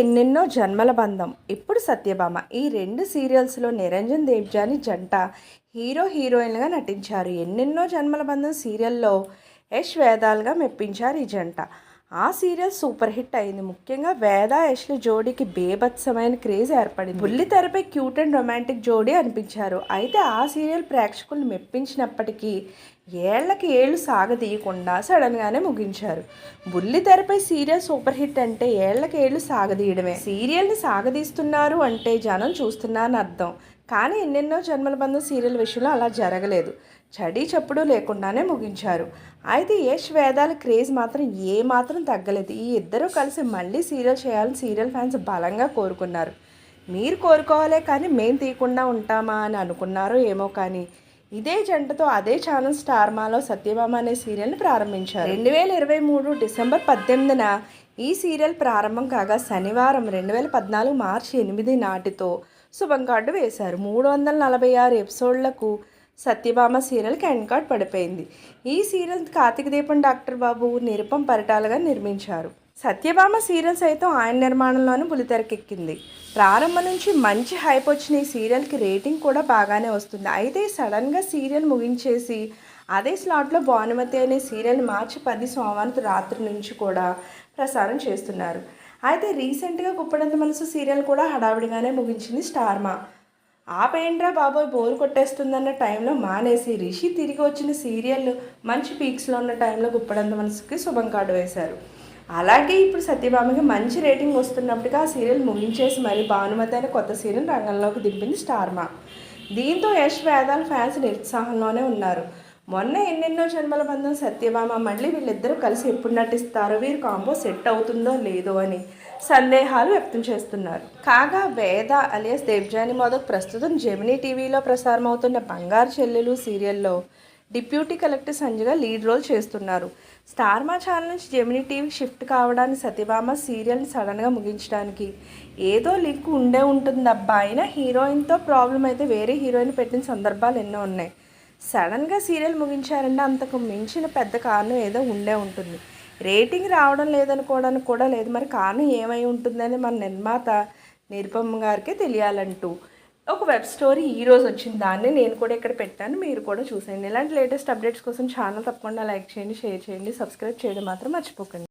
ఎన్నెన్నో జన్మల బంధం. ఇప్పుడు సత్యభామ ఈ రెండు సీరియల్స్లో నిరంజన్ దేవ్జాని జంట హీరో హీరోయిన్గా నటించారు. ఎన్నెన్నో జన్మల బంధం సీరియల్లో యష్ వేదాలుగా మెప్పించారు ఈ జంట. ఆ సీరియల్ సూపర్ హిట్ అయింది. ముఖ్యంగా వేద యష్ల జోడీకి బేభత్సమైన క్రేజ్ ఏర్పడింది. బుల్లి తెరపై క్యూట్ అండ్ రొమాంటిక్ జోడీ అనిపించారు. అయితే ఆ సీరియల్ ప్రేక్షకులు మెప్పించినప్పటికీ ఏళ్ళకి ఏళ్ళు సాగదీయకుండా సడన్గానే ముగించారు. బుల్లి తెరపై సీరియల్ సూపర్ హిట్ అంటే ఏళ్ళకి ఏళ్ళు సాగదీయడమే. సీరియల్ని సాగదీస్తున్నారు అంటే జనం చూస్తున్నారని అర్థం. కానీ ఎన్నెన్నో జన్మల బంధం సీరియల్ విషయంలో అలా జరగలేదు. చడి చప్పుడు లేకుండానే ముగించారు. అయితే యష్ వేదాల క్రేజ్ మాత్రం ఏ మాత్రం తగ్గలేదు. ఈ ఇద్దరూ కలిసి మళ్ళీ సీరియల్ చేయాలని సీరియల్ ఫ్యాన్స్ బలంగా కోరుకున్నారు. మీరు కోరుకోవాలే కానీ మేం తీయకుండా ఉంటామా అని అనుకున్నారో ఏమో కానీ ఇదే జంటతో అదే ఛానల్ స్టార్ మాలో సత్యభామ అనే సీరియల్ని ప్రారంభించారు. రెండు వేల ఇరవై మూడు డిసెంబర్ పద్దెనిమిదిన ఈ సీరియల్ ప్రారంభం కాగా శనివారం రెండు వేల పద్నాలుగు మార్చి ఎనిమిది నాటితో శుభం కార్డు వేశారు. మూడు వందల నలభై ఆరు ఎపిసోడ్లకు సత్యభామ సీరియల్కి ఎండ్ కార్డ్ పడిపోయింది. ఈ సీరియల్ కార్తీక దీపం డాక్టర్ బాబు నిరుపం పరిటాలుగా నిర్మించారు. సత్యభామ సీరియల్ సైతం ఆయన నిర్మాణంలోనే బులితెరకెక్కింది ప్రారంభం నుంచి మంచి హైప్ వచ్చిన ఈ సీరియల్కి రేటింగ్ కూడా బాగానే వస్తుంది. అయితే సడన్గా సీరియల్ ముగించేసి అదే స్లాట్లో భానుమతి అనే సీరియల్ మార్చి పది సోమవారం రాత్రి నుంచి కూడా ప్రసారం చేస్తున్నారు. అయితే రీసెంట్గా కుప్పడంత మనసు సీరియల్ కూడా హడావిడిగానే ముగించింది స్టార్మా. ఆపేంట్రా బాబోయ్ బోర్ కొట్టేస్తుందన్న టైంలో మానేసి రిషి తిరిగి వచ్చిన సీరియల్ మంచి పీక్స్లో ఉన్న టైంలో గుప్పడంత మనసుకి శుభం కార్డు వేశారు. అలాగే ఇప్పుడు సత్యభామకి మంచి రేటింగ్ వస్తున్నప్పటికీ ఆ సీరియల్ ముగించేసి మరి భానుమతి అనే కొత్త సీరియల్ రంగంలోకి దింపింది స్టార్మా. దీంతో యశ్ వేదాల ఫ్యాన్స్ నిరుత్సాహంలోనే ఉన్నారు. మొన్న ఎన్నెన్నో జన్మల బంధం సత్యభామ మళ్ళీ వీళ్ళిద్దరూ కలిసి ఎప్పుడు నటిస్తారు వీరు కాంబో సెట్ అవుతుందో లేదో అని సందేహాలు వ్యక్తం చేస్తున్నారు. కాగా వేద అలియస్ దేవ్జాని మోదక్ ప్రస్తుతం జెమినీ టీవీలో ప్రసారం అవుతున్న బంగారు చెల్లెలు సీరియల్లో డిప్యూటీ కలెక్టర్ సంజయ్గా లీడ్ రోల్ చేస్తున్నారు. స్టార్మా ఛానల్ నుంచి జెమినీ టీవీ షిఫ్ట్ కావడానికి సత్యభామ సీరియల్ని సడన్గా ముగించడానికి ఏదో లింక్ ఉండే ఉంటుంది అబ్బా అయినా హీరోయిన్తో ప్రాబ్లం అయితే వేరే హీరోయిన్ పెట్టిన సందర్భాలు ఎన్నో ఉన్నాయి. సడన్గా సీరియల్ ముగించారంటే అంతకు మించిన పెద్ద కారణం ఏదో ఉండే ఉంటుంది. రేటింగ్ రావడం లేదనుకోవడానికి కూడా లేదు. మరి కారణం ఏమై ఉంటుందని మన నిర్మాత నిరుపమ్మ గారికి తెలియాలంటూ. ఒక వెబ్ స్టోరీ ఈరోజు వచ్చింది దాన్ని నేను కూడా ఇక్కడ పెట్టాను. మీరు కూడా చూసేయండి. ఇలాంటి లేటెస్ట్ అప్డేట్స్ కోసం ఛానల్ తప్పకుండా లైక్ చేయండి షేర్ చేయండి సబ్స్క్రైబ్ చేయడం మాత్రం మర్చిపోకండి.